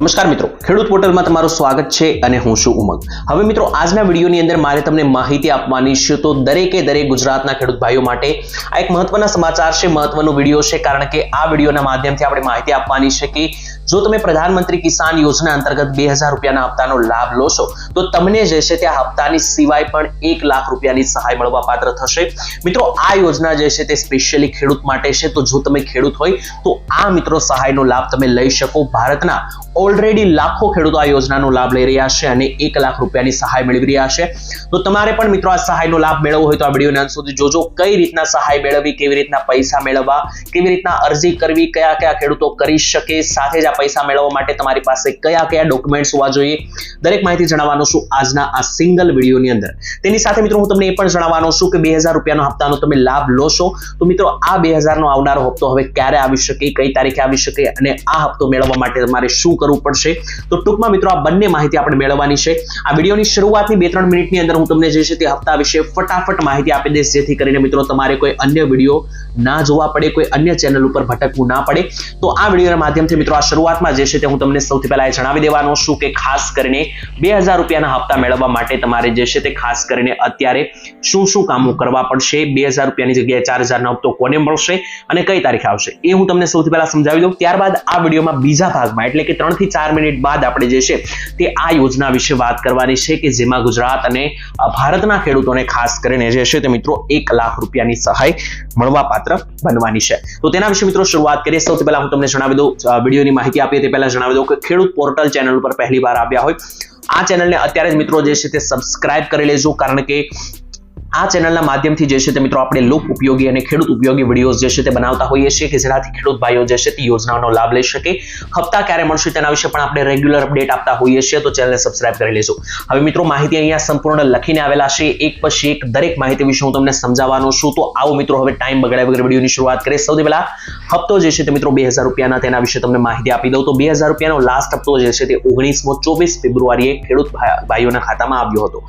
નમસ્કાર મિત્રો. ખેડૂત પોર્ટલમાં તમારું સ્વાગત છે અને હું છું ઉમંગ. હવે મિત્રો, આજના વિડીયોની અંદર મારે તમને માહિતી આપવાની છે તો દરેકે દરેક ગુજરાતના ખેડૂત ભાઈઓ માટે આ એક મહત્વના સમાચાર છે, મહત્વનો વીડિયો છે, કારણ કે આ વિડીયોના માધ્યમથી આપણે માહિતી આપવાની છે કે જો તમે પ્રધાનમંત્રી કિસાન યોજના અંતર્ગત બે હજાર રૂપિયાના હપ્તાનો લાભ લો છો, તો તમને જે છે તે હપ્તાની સિવાય પણ એક લાખ રૂપિયાની સહાય મળવા પાત્ર થશે. મિત્રો, આ યોજના જે છે તે સ્પેશિયલી ખેડૂત માટે છે. તો જો તમે ખેડૂત હોય, તો આ મિત્રો સહાયનો લાભ તમે લઈ શકો. ભારતના ઓલરેડી લાખો ખેડૂતો આ યોજનાનો લાભ લઈ રહ્યા છે અને એક લાખ રૂપિયાની સહાય મેળવી રહ્યા છે. તો તમારે પણ મિત્રો આ સહાયનો લાભ મેળવવો હોય તો આ વિડીયોના અંત સુધી જોજો. કઈ રીતના સહાય મેળવવી, કેવી રીતના પૈસા મેળવવા, કેવી રીતના અરજી કરવી, કયા કયા ખેડૂતો કરી શકે, સાથે જ આ પૈસા મેળવવા માટે તમારી પાસે કયા કયા ડોક્યુમેન્ટ્સ હોવા જોઈએ, દરેક માહિતી જણાવવાનો છું આજના આ સિંગલ વિડીયોની અંદર. તેની સાથે મિત્રો હું તમને એ પણ જણાવવાનો છું કે બે હજાર રૂપિયાનો હપ્તાનો તમે લાભ લો છો. તો મિત્રો આ બે હજારનો આવનારો હપ્તો હવે ક્યારે આવી શકે, કઈ તારીખે આવી શકે અને આ હપ્તો મેળવવા માટે તમારે શું કરવું પડશે. તો ટૂંકમાં મિત્રો આ બંને માહિતી આપણે મેળવવાની છે. આ વિડીયોની શરૂઆતની બે ત્રણ મિનિટની અંદર હું તમને જે છે તે હપ્તા વિશે ફટાફટ માહિતી આપી દઈશ, જેથી કરીને મિત્રો તમારે કોઈ અન્ય વીડિયો ના જોવા પડે, કોઈ અન્ય ચેનલ ઉપર ભટકવું ના પડે. તો આ વિડીયોના માધ્યમથી મિત્રો આ શરૂઆતમાં જે છે તે હું તમને સૌથી પહેલા એ જણાવી દેવાનો છું કે ખાસ કરીને બે હજાર રૂપિયાના હપ્તા મેળવવા માટે તમારે જે છે તે ખાસ કરીને અત્યારે શું શું કામો કરવા પડશે? બે હજાર રૂપિયાની જગ્યાએ ચાર હજારનો હપ્તો કોને મળશે અને કઈ તારીખે આવશે? એ હું તમને સૌથી પહેલા સમજાવી દઉં. ત્યારબાદ આ વિડીયોમાં બીજા ભાગમાં, એટલે કે ત્રણ થી ચાર મિનિટ બાદ આપણે જે છે તે આ યોજના વિશે વાત કરવાની છે કે જેમાં ગુજરાત અને ભારતના ખેડૂતોને ખાસ કરીને જે છે તે મિત્રો એક લાખ રૂપિયાની સહાય મળવા પાત્ર બનવાની છે. તો તેના વિશે મિત્રો શરૂઆત કરીએ. સૌથી પહેલા હું તમને જણાવી દઉં વિડીયોની માહિતી આપીએ તે પહેલા જણાવી દઉં કે ખેડૂત પોર્ટલ ચેનલ ઉપર પહેલી વાર આવ્યા હોય. આ ચેનલને અત્યારે જ મિત્રો જે છે તે સબસ્ક્રાઇબ કરી લેજો કારણ કે આ ચેનલના માધ્યમથી જે છે તે મિત્રો આપણે લોક ઉપયોગી અને ખેડૂત ઉપયોગી વિડીયોઝ જે છે તે બનાવતા હોઈએ છીએ કે જેનાથી ખેડૂત ભાઈઓ જે છે તે યોજનાઓનો લાભ લઈ શકે. હપ્તા ક્યારે મળશે તેના વિશે પણ આપણે રેગ્યુલર અપડેટ આપતા હોઈએ છીએ, તો ચેનલને સબસ્ક્રાઇબ કરી લેજો. હવે મિત્રો માહિતી અહીંયા સંપૂર્ણ લખીને આવેલા છે. એક પછી એક દરેક માહિતી વિશે હું તમને સમજાવવાનો છું. તો આવો મિત્રો હવે ટાઈમ બગાડ્યા વગર વિડીયોની શરૂઆત કરીએ. સૌથી પહેલા હપ્તો જે છે તે મિત્રો બે હજાર રૂપિયાના તેના વિશે તમને માહિતી આપી દઉં. તો બે હજાર રૂપિયાનો લાસ્ટ હપ્તો જે છે તે ઓગણીસમો ચોવીસ ફેબ્રુઆરીએ ખેડૂત ભાઈઓના ખાતામાં આવ્યો હતો.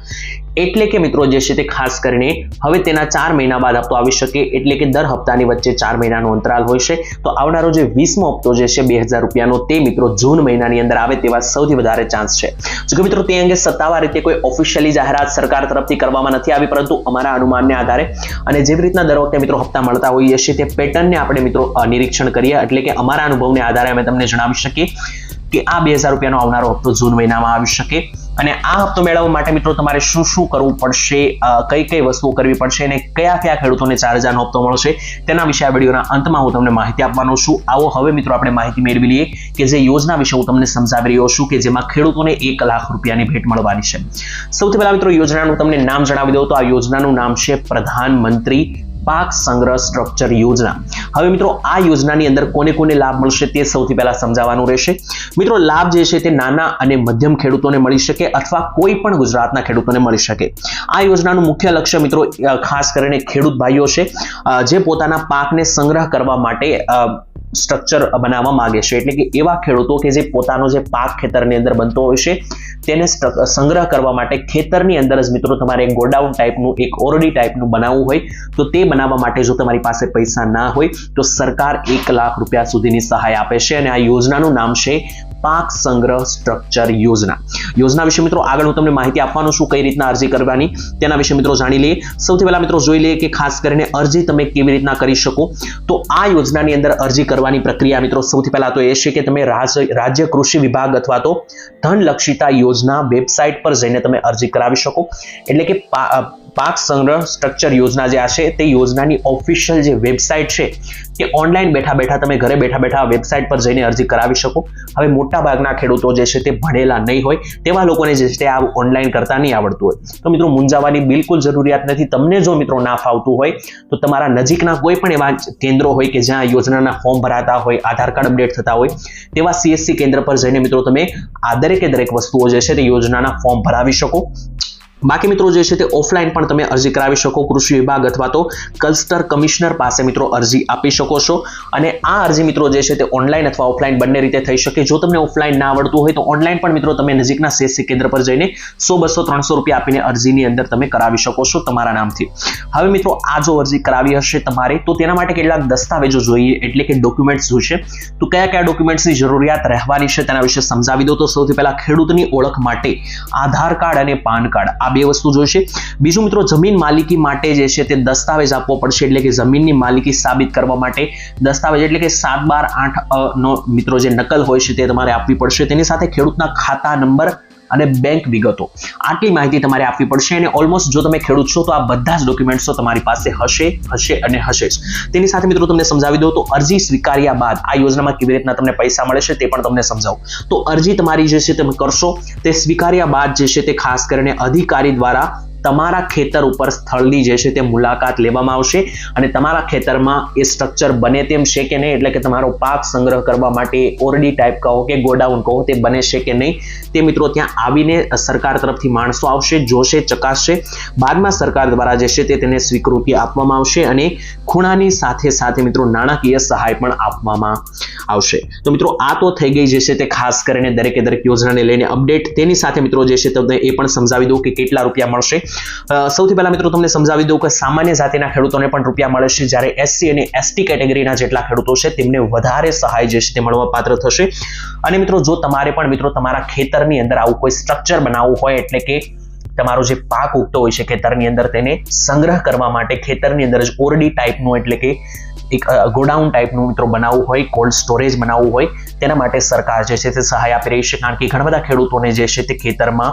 એટલે કે મિત્રો જે છે તે ખાસ કરીને હવે તેના ચાર મહિના બાદ હપ્તો આવી શકે એટલે કે દર હપ્તાની વચ્ચે ચાર મહિનાનો અંતરાલ હોય છે. તો આવનારો જે વીસમો હપ્તો જે છે બે હજાર રૂપિયાનો તે મિત્રો જૂન મહિનાની અંદર આવે તેવા સૌથી વધારે ચાન્સ છે. જો કે મિત્રો તે અંગે સત્તાવાર રીતે કોઈ ઓફિશિયલી જાહેરાત સરકાર તરફથી કરવામાં નથી આવી, પરંતુ અમારા અનુમાનને આધારે અને જેવી રીતના દર વખતે મિત્રો હપ્તા મળતા હોઈએ છીએ તે પેટર્નને આપણે મિત્રો નિરીક્ષણ કરીએ. એટલે કે અમારા અનુભવને આધારે અમે તમને જણાવી શકીએ કે આ બે હજાર રૂપિયાનો આવનારો હપ્તો જૂન મહિનામાં આવી શકે. અને આ હપ્તો મેળવવા માટે મિત્રો તમારે શું શું કરવું પડશે? કઈ કઈ વસ્તુઓ કરવી પડશે અને કયા કયા ખેડૂતોને ચાર હજારનો હપ્તો મળશે? તેના વિશે આ વિડીયોના અંતમાં હું તમને માહિતી આપવાનો છું. આવો હવે મિત્રો આપણે માહિતી મેળવી લઈએ કે જે યોજના વિશે હું તમને સમજાવી રહ્યો છું કે જેમાં ખેડૂતોને એક લાખ રૂપિયાની ભેટ મળવાની છે. સૌથી પહેલા મિત્રો યોજનાનું તમને નામ જણાવી દઉં તો આ યોજનાનું નામ છે પ્રધાનમંત્રી પાક સંગ્રહ સ્ટ્રક્ચર યોજના. હવે મિત્રો, આ યોજનાની અંદર કોને કોને લાભ મળશે તે સૌથી પહેલા સમજાવવાનું રહેશે. મિત્રો, લાભ જે છે તે નાના અને મધ્યમ ખેડૂતોને મળી શકે અથવા કોઈ પણ ગુજરાતના ખેડૂતોને મળી શકે. આ યોજનાનું મુખ્ય લક્ષ્ય મિત્રો ખાસ કરીને ખેડૂત ભાઈઓ છે જે પોતાના પાકને સંગ્રહ કરવા માટે સ્ટ્રક્ચર બનાવવા માંગે છે. એટલે કે એવા ખેડૂતો કે જે પોતાનો જે પાક ખેતરની અંદર બનતો હોય છે, તેને સંગ્રહ કરવા માટે ખેતરની અંદર જ મિત્રો તમારે એક ગોડાઉન ટાઈપનું, એક ઓરડી ટાઈપનું બનાવવું હોય, તો તે બનાવવા માટે જો તમારી પાસે પૈસા ના હોય, તો સરકાર એક લાખ રૂપિયા સુધીની સહાય આપે છે અને આ યોજનાનું નામ છે પાક સંગ્રહ સ્ટ્રક્ચર યોજના. યોજના વિશે મિત્રો આગળ હું તમને માહિતી આપવાનો છું કઈ રીતના અરજી કરવાની, તેના વિશે મિત્રો જાણી લઈએ. સૌથી પહેલા મિત્રો જોઈ લઈએ કે ખાસ કરીને અરજી તમે કેવી રીતના કરી શકો. તો આ યોજનાની અંદર અરજી કરવાની પ્રક્રિયા મિત્રો સૌથી પહેલા તો એ છે કે તમે રાજ- રાજ્ય કૃષિ વિભાગ અથવા તો ધનલક્ષિતા યોજના વેબસાઇટ પર જઈને તમે અરજી કરાવી શકો. એટલે કે પાક સંગ્રહ સ્ટ્રક્ચર યોજના જે આ છે તે યોજનાની ઓફિશિયલ જે વેબસાઇટ છે તે ઓનલાઈન બેઠા બેઠા તમે ઘરે બેઠા બેઠા વેબસાઇટ પર જઈને અરજી કરાવી શકો. હવે મોટા ભાગના ખેડૂતો જે છે તે ભણેલા નહીં હોય તેવા લોકોને જે છે તે આ ઓનલાઈન કરતા નહીં આવડતું હોય. તો મિત્રો મૂંઝાવાની બિલકુલ જરૂરિયાત નથી. તમને જો મિત્રો ના ફાવતું હોય તો તમારા નજીકના કોઈ પણ એવા કેન્દ્રો હોય કે જ્યાં યોજનાના ફોર્મ ભરાતા હોય, આધાર કાર્ડ અપડેટ થતા હોય, તેવા સીએસસી કેન્દ્ર પર જઈને મિત્રો તમે આ દરેકે દરેક વસ્તુઓ જે છે તે યોજનાના ફોર્મ ભરાવી શકો. બાકી મિત્રો જે છે તે ઓફલાઈન પણ તમે અરજી કરાવી શકો કૃષિ વિભાગ અથવા તો કલ્સ્ટર કમિશનર પાસે મિત્રો અરજી આપી શકો છો. અને આ અરજી મિત્રો જે છે તે ઓનલાઈન અથવા ઓફલાઈન બંને રીતે થઈ શકે. જો તમને ઓફલાઈન ના આવડતું હોય તો ઓનલાઈન પણ મિત્રો તમે નજીકના સીએસસી કેન્દ્ર પર જઈને સો, બસો, ત્રણસો રૂપિયા આપીને અરજીની અંદર તમે કરાવી શકો છો તમારા નામથી. હવે મિત્રો આ જો અરજી કરાવી હશે તમારે તો તેના માટે કેટલાક દસ્તાવેજો જોઈએ એટલે કે ડોક્યુમેન્ટ્સ જોઈશે. તો કયા કયા ડોક્યુમેન્ટ્સની જરૂરિયાત રહેવાની છે તેના વિશે સમજાવી દો. તો સૌથી પહેલા ખેડૂતની ઓળખ માટે આધાર કાર્ડ અને પાન કાર્ડ. આ બે વસ્તુ જોઈશે. બીજું મિત્રો, જમીન માલિકી માટે જે છે તે દસ્તાવેજ આપવો પડશે, એટલે કે જમીનની માલિકી સાબિત કરવા માટે દસ્તાવેજ, એટલે કે સાત બાર આઠ નો મિત્રો જે નકલ હોય છે તે તમારે આપવી પડશે. તેની સાથે ખેડૂતના ખાતા નંબર અને બેંક વિગતો. આટલી માહિતી તમારે આપવી પડશે અને ઓલમોસ્ટ જો તમે ખેડૂત છો તો આ બધા જ ડોક્યુમેન્ટ્સો તમારી પાસે હશે હશે અને હશે જ. તેની સાથે મિત્રો તમને સમજાવી દઉં તો અરજી સ્વીકાર્યા બાદ આ યોજનામાં કેવી રીતના તમને પૈસા મળે છે તે પણ તમને સમજાવું. તો અરજી તમારી જે છે તમે કરશો, તે સ્વીકાર્યા બાદ જે છે તે ખાસ કરીને અધિકારી દ્વારા તમારા ખેતર ઉપર સ્થળની જે છે તે મુલાકાત લેવામાં આવશે અને તમારા ખેતરમાં એ સ્ટ્રક્ચર બને તેમ છે કે નહીં એટલે કે તમારો પાક સંગ્રહ કરવા માટે ઓરડી ટાઈપ કહો કે ગોડાઉન કહો તે બને છે કે નહીં તે મિત્રો ત્યાં આવીને સરકાર તરફથી માણસો આવશે, જોશે, ચકાસશે. બાદમાં સરકાર દ્વારા જે છે તે તેને સ્વીકૃતિ આપવામાં આવશે અને ખૂણાની સાથે સાથે મિત્રો નાણાકીય સહાય પણ આપવામાં આવશે. તો મિત્રો આ તો થઈ ગઈ જે છે તે ખાસ કરીને દરેકે દરેક યોજનાને લઈને અપડેટ તેની સાથે મિત્રો જે છે તમને એ પણ સમજાવી દઉં કે કેટલા રૂપિયા મળશે. સૌથી પહેલા મિત્રો તમને સમજાવી દઉં કે સામાન્ય જાતિના ખેડૂતોને પણ રૂપિયા મળે છે. જ્યારે એસસી અને એસટી કેટેગરીના જેટલા ખેડૂતો છે, તેમને વધારે સહાય જે છે તે મળવા પાત્ર થશે. અને મિત્રો, જો તમારે પણ મિત્રો તમારા ખેતરની અંદર આવું કોઈ સ્ટ્રક્ચર બનાવવું હોય, એટલે કે તમારો જે પાક ઉગતો હોય છે ખેતરની અંદર, તેને સંગ્રહ કરવા માટે ખેતરની અંદર જ ઓરડી ટાઈપનું એટલે કે એક ગોડાઉન ટાઈપનું મિત્રો બનાવવું હોય કોલ્ડ સ્ટોરેજ બનાવવું હોય, તેના માટે સરકાર જે છે તે સહાય આપી રહી છે. કારણ કે ઘણા બધા ખેડૂતોને જે છે તે ખેતરમાં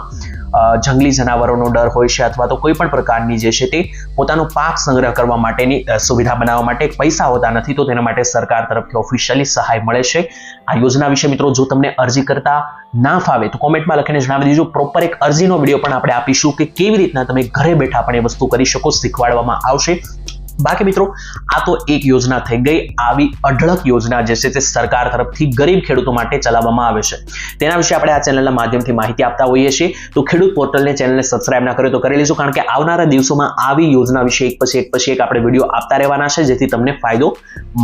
જંગલી જનાવરોનો ડર હોય છે અથવા તો કોઈ પણ પ્રકારની જે છે તે પોતાનો પાક સંગ્રહ કરવા માટેની સુવિધા બનાવવા માટે પૈસા હોતા નથી, તો તેના માટે સરકાર તરફથી ઓફિશિયલી સહાય મળે છે. આ યોજના વિશે મિત્રો જો તમને અરજી કરતા ના ફાવે તો કોમેન્ટમાં લખીને જણાવી દેજો. પ્રોપર એક અરજીનો વીડિયો પણ આપણે આપીશું કે કેવી રીતના તમે ઘરે બેઠા પણ એ વસ્તુ કરી શકો, શીખવાડવામાં આવશે. બાકી મિત્રો, આ તો એક યોજના થઈ ગઈ. આવી અઢળક યોજના જે છે તે સરકાર તરફથી ગરીબ ખેડૂતો માટે ચલાવવામાં આવે છે. તેના વિશે આપણે આ ચેનલના માધ્યમથી માહિતી આપતા હોઈએ છીએ. તો ખેડૂત પોર્ટલને, ચેનલને સબસ્ક્રાઇબ ના કર્યો તો કરી લેજો, કારણ કે આવનારા દિવસોમાં આવી યોજના વિશે એક પછી એક પછી એક આપણે વીડિયો આપતા રહેવાના છે, જેથી તમને ફાયદો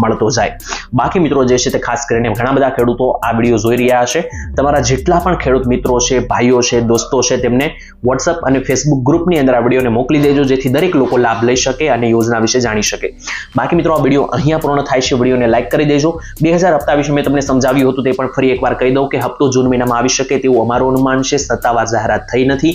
મળતો જાય. બાકી મિત્રો, જે છે તે ખાસ કરીને ઘણા બધા ખેડૂતો આ વીડિયો જોઈ રહ્યા છે. તમારા જેટલા પણ ખેડૂત મિત્રો છે, ભાઈઓ છે, દોસ્તો છે, તેમને વોટ્સઅપ અને ફેસબુક ગ્રુપની અંદર આ વિડીયોને મોકલી દેજો, જેથી દરેક લોકો લાભ લઈ શકે અને યોજના વિશે જાણી શકે. બાકી મિત્રો, આ વીડિયો અહીંયા પૂર્ણ થાય છે. વિડીયોને લાઈક કરી દેજો. બે હજાર હપ્તા વિશે મેં તમને સમજાવ્યું હતું તે પણ ફરી એકવાર કહી દઉં કે હપ્તો જૂન મહિનામાં આવી શકે તેવું અમારું અનુમાન છે. સત્તાવાર જાહેરાત થઈ નથી.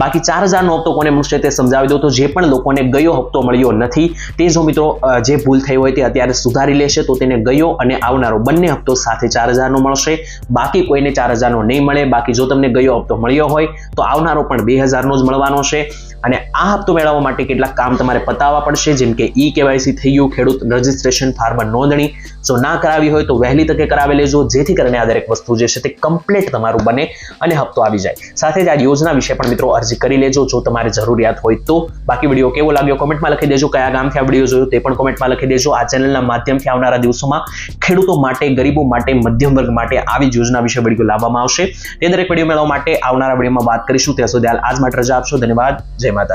બાકી ચાર હજારનો હપ્તો કોને મળશે તે સમજાવી દઉં તો જે પણ લોકોને ગયો હપ્તો મળ્યો નથી, તે જો મિત્રો જે ભૂલ થઈ હોય તે અત્યારે સુધારી લેશે તો તેને ગયો અને આવનારો બંને હપ્તો સાથે ચાર હજારનો મળશે. બાકી કોઈને ચાર હજારનો નહીં મળે. બાકી જો તમને ગયો હપ્તો મળ્યો હોય તો આવનારો પણ બે હજારનો જ મળવાનો છે. અને આ હપ્તો મેળવવા માટે કેટલાક કામ તમારે પતાવવા પડશે, જેમ કે ઈ કેવાયસી થઈ ગયું, ખેડૂત રજિસ્ટ્રેશન ફાર્મર નોંધણી. જો ના કરાવી હોય તો વહેલી તકે કરાવી લેજો, જેથી કરીને આ દરેક વસ્તુ જે છે તે કમ્પ્લીટ તમારું બને અને હપ્તો આવી જાય. સાથે જ આ યોજના વિશે પણ મિત્રો અરજી કરી લેજો, જો તમારે જરૂરિયાત હોય તો. બાકી વીડિયો કેવો લાગ્યો કોમેન્ટમાં લખી દેજો, કયા ગામથી આ વીડિયો જોયો તે પણ કોમેન્ટમાં લખી દેજો. આ ચેનલના માધ્યમથી આવનારા દિવસોમાં ખેડૂતો માટે, ગરીબો માટે, મધ્યમ વર્ગ માટે આવી જ યોજના વિશે વીડિયો લાવવામાં આવશે. તે દરેક વીડિયો મેળવવા માટે આવનારા વિડીયોમાં વાત કરીશું. ત્યાં સુધી આજ માટે રજા આપશો. ધન્યવાદ. જય માતા